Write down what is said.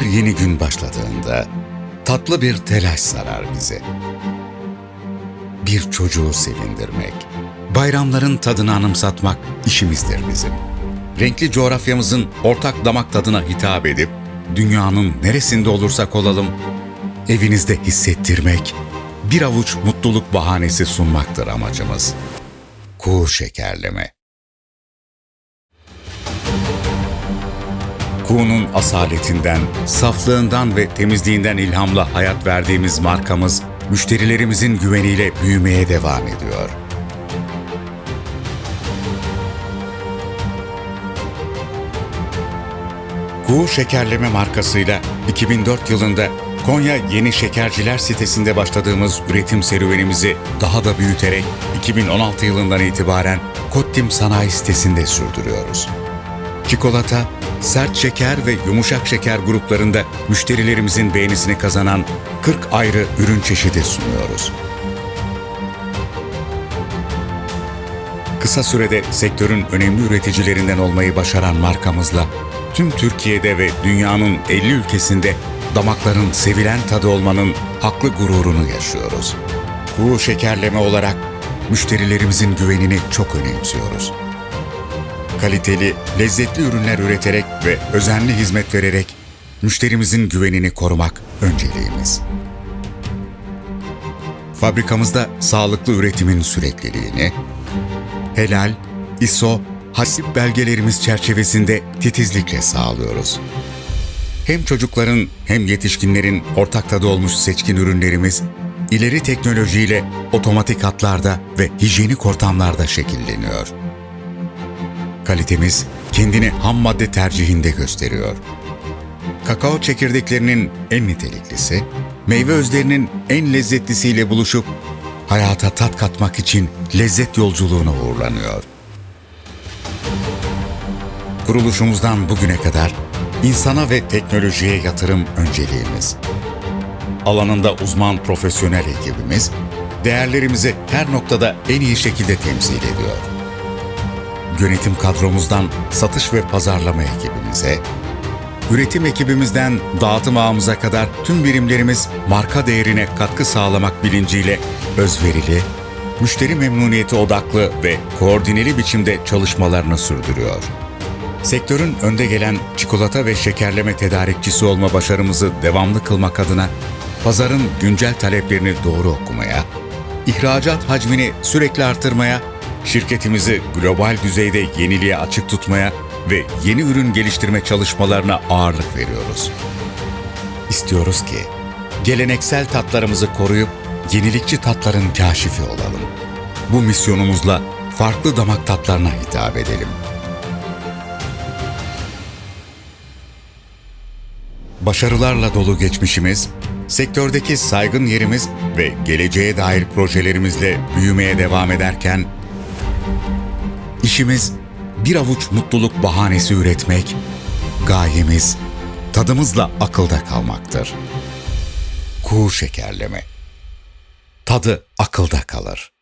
Her yeni gün başladığında tatlı bir telaş sarar bizi. Bir çocuğu sevindirmek, bayramların tadını anımsatmak işimizdir bizim. Renkli coğrafyamızın ortak damak tadına hitap edip dünyanın neresinde olursak olalım evinizde hissettirmek, bir avuç mutluluk bahanesi sunmaktır amacımız. Kuğu şekerleme. Kuğunun asaletinden, saflığından ve temizliğinden ilhamla hayat verdiğimiz markamız, müşterilerimizin güveniyle büyümeye devam ediyor. Kuğu Şekerleme markasıyla 2004 yılında Konya Yeni Şekerciler sitesinde başladığımız üretim serüvenimizi daha da büyüterek 2016 yılından itibaren Kottim Sanayi sitesinde sürdürüyoruz. Çikolata, sert şeker ve yumuşak şeker gruplarında müşterilerimizin beğenisini kazanan 40 ayrı ürün çeşidi sunuyoruz. Kısa sürede sektörün önemli üreticilerinden olmayı başaran markamızla tüm Türkiye'de ve dünyanın 50 ülkesinde damakların sevilen tadı olmanın haklı gururunu yaşıyoruz. Kuğu şekerleme olarak müşterilerimizin güvenini çok önemsiyoruz kaliteli, lezzetli ürünler üreterek ve özenli hizmet vererek müşterimizin güvenini korumak önceliğimiz. Fabrikamızda sağlıklı üretimin sürekliliğini, helal, ISO, hasip belgelerimiz çerçevesinde titizlikle sağlıyoruz. Hem çocukların hem yetişkinlerin ortak tadı olmuş seçkin ürünlerimiz, ileri teknolojiyle otomatik hatlarda ve hijyenik ortamlarda şekilleniyor kalitemiz kendini ham madde tercihinde gösteriyor. Kakao çekirdeklerinin en niteliklisi, meyve özlerinin en lezzetlisiyle buluşup hayata tat katmak için lezzet yolculuğuna uğurlanıyor. Kuruluşumuzdan bugüne kadar insana ve teknolojiye yatırım önceliğimiz. Alanında uzman profesyonel ekibimiz, değerlerimizi her noktada en iyi şekilde temsil ediyor yönetim kadromuzdan satış ve pazarlama ekibimize, üretim ekibimizden dağıtım ağımıza kadar tüm birimlerimiz marka değerine katkı sağlamak bilinciyle özverili, müşteri memnuniyeti odaklı ve koordineli biçimde çalışmalarını sürdürüyor. Sektörün önde gelen çikolata ve şekerleme tedarikçisi olma başarımızı devamlı kılmak adına pazarın güncel taleplerini doğru okumaya, ihracat hacmini sürekli artırmaya şirketimizi global düzeyde yeniliğe açık tutmaya ve yeni ürün geliştirme çalışmalarına ağırlık veriyoruz. İstiyoruz ki geleneksel tatlarımızı koruyup yenilikçi tatların kaşifi olalım. Bu misyonumuzla farklı damak tatlarına hitap edelim. Başarılarla dolu geçmişimiz, sektördeki saygın yerimiz ve geleceğe dair projelerimizle büyümeye devam ederken İşimiz bir avuç mutluluk bahanesi üretmek, gayemiz tadımızla akılda kalmaktır. Kuğu şekerleme. Tadı akılda kalır.